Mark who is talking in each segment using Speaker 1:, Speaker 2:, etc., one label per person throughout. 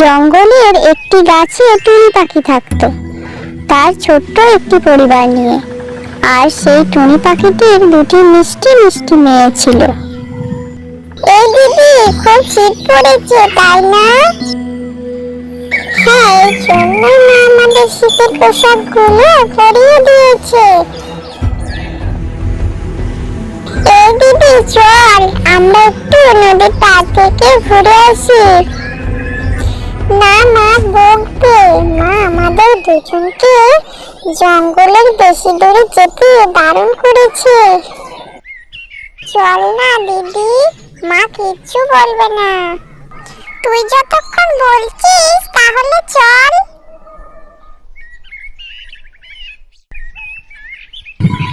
Speaker 1: জঙ্গলের একটি গাছে টুনি পাখি থাকতো। তার ছোট্ট একটি পরিবার নিয়ে। আর সেই টুনি পাখিটির দুটি মিষ্টি মিষ্টি মেয়ে ছিল। এই দিদি, খুব শীত পড়েছে, তাই না? হ্যাঁ এই জন্যই মা আমাদের শীতের পোশাকগুলো পরিয়ে দিয়েছে। এই দিদি, চল, আমরা একটু নদীর পার থেকে ঘুরে আসি। দুজনকে জঙ্গলের বেশি দূরে যেতে বারণ করেছে। চল না, দিদি। মা কিচ্ছু বলবে না। তুই যতক্ষণ বলছিস, তাহলে চল।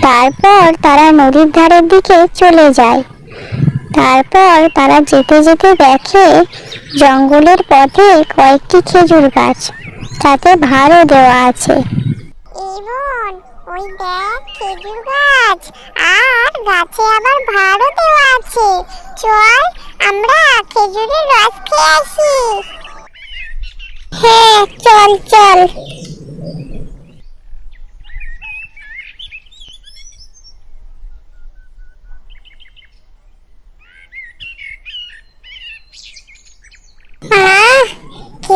Speaker 1: তারপর তারা নদীর ধারের দিকে চলে যায়। তারপর তারা যেতে যেতে দেখে জঙ্গলের পথে কয়েকটি খেজুর গাছ। তাতে ভারও দেওয়া আছে। ইবন ওই দেখ খেজুর গাছ। আর গাছে আবার ভারও দেওয়া আছে। চল আমরা খেজুরের রস খেয়ে আসি। হ্যাঁ চল চল আহ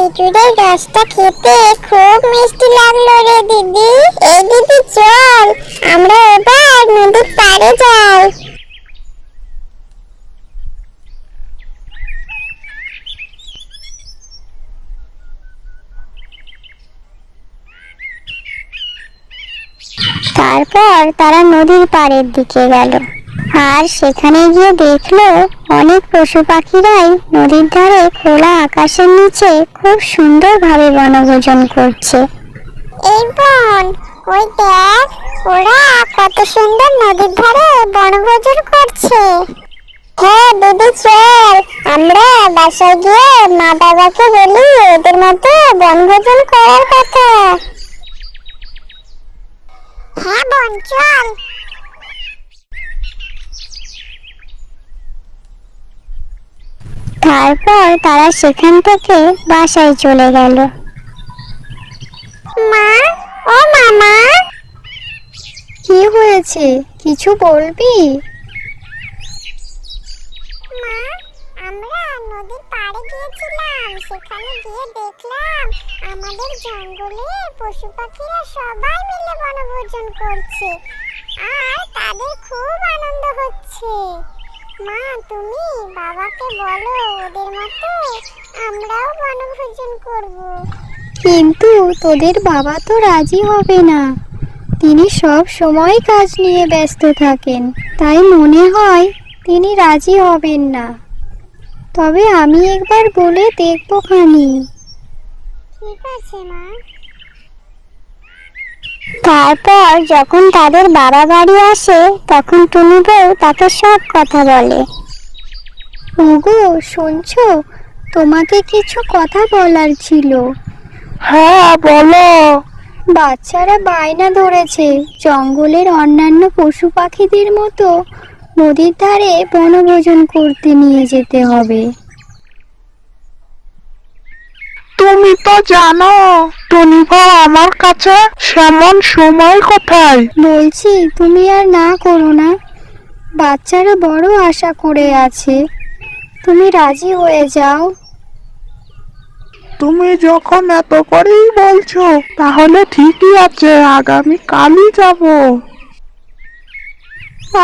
Speaker 1: খেজুরের রসটা খেতে খুব মিষ্টি লাগল রে দিদি। এই দিদি, চল, আমরা এবার নদীর পাড়ে যাই। তারপর তারা নদীর পাড়ের দিকে গেল। আর সেখানে গিয়ে দেখল অনেক পশু পাখিরাই নদীর ধারে খোলা আকাশের নিচে খুব সুন্দরভাবে বনভোজন করছে। এই বন ওই দেখ ওরা কত সুন্দর নদীর ধারে বনভোজন করছে। হ্যাঁ দিদি চল আমরা বাসায় গিয়ে মা বাবাকে বলি ওদের মতো বনভোজন করার কথা। হ্যাঁ বোন চল। তারপর তারা সেখান থেকে বাসায় চলে গেল। মা ও মামা।
Speaker 2: কি হয়েছে? কিছু বলবি?
Speaker 1: মা আমরা নদীর পাড়ে গিয়েছিলাম। সেখানে গিয়ে দেখলাম আমাদের জঙ্গলে পশু পাখিরা সবাই মিলে বনভোজন করছে। আর তাদের খুব আনন্দ হচ্ছে। মা তুমি বাবাকে বলো ওদের মতো আমরাও বনভোজন করব।
Speaker 2: কিন্তু তোদের বাবা তো রাজি হবে না। তিনি সব সময় কাজ নিয়ে ব্যস্ত থাকেন তাই মনে হয় তিনি রাজি হবেন না। তবে আমি একবার বলে দেখব খানি।
Speaker 1: ঠিক আছে মা। তারপর যখন তাদের বাবা বাড়ি আসে তখন টুনি বউ তাকে সব কথা বলে।
Speaker 2: ওগো শুনছো? তোমাকে কিছু কথা বলার ছিল।
Speaker 3: হ্যাঁ বলো।
Speaker 2: বাচ্চারা বায়না ধরেছে। জঙ্গলের অন্যান্য পশু পাখিদের মতো নদীর ধারে বনভোজন করতে নিয়ে যেতে হবে।
Speaker 3: তুমি তো জানো টনিভা আমার কাছে সেমন সময় কোথায়?
Speaker 2: বলছি তুমি আর না করো না। বাচ্চারা বড় আশা করে আছে। তুমি রাজি হয়ে যাও।
Speaker 3: তুমি যখন এত করেই বলছো তাহলে ঠিকই আছে আগামী কালই যাব।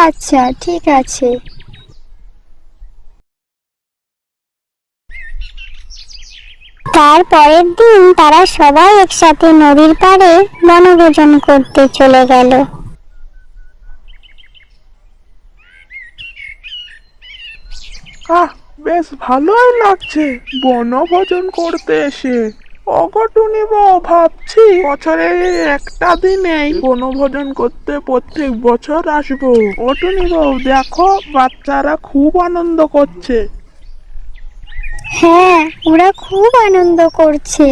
Speaker 2: আচ্ছা ঠিক আছে।
Speaker 1: তার পরের দিন তারা সবাই একসাথে নদীর পাড়ে বনভোজন করতে চলে গেল।
Speaker 3: আহ, বেশ ভালোই লাগছে বনভোজন করতে এসে। অঘটুনি ভাবছি বছরে একটা দিনেই বনভোজন করতে প্রত্যেক বছর আসব। অটুনি বউ, দেখো, বাচ্চারা খুব আনন্দ করছে।
Speaker 2: হ্যাঁ ওরা খুব আনন্দ করছে।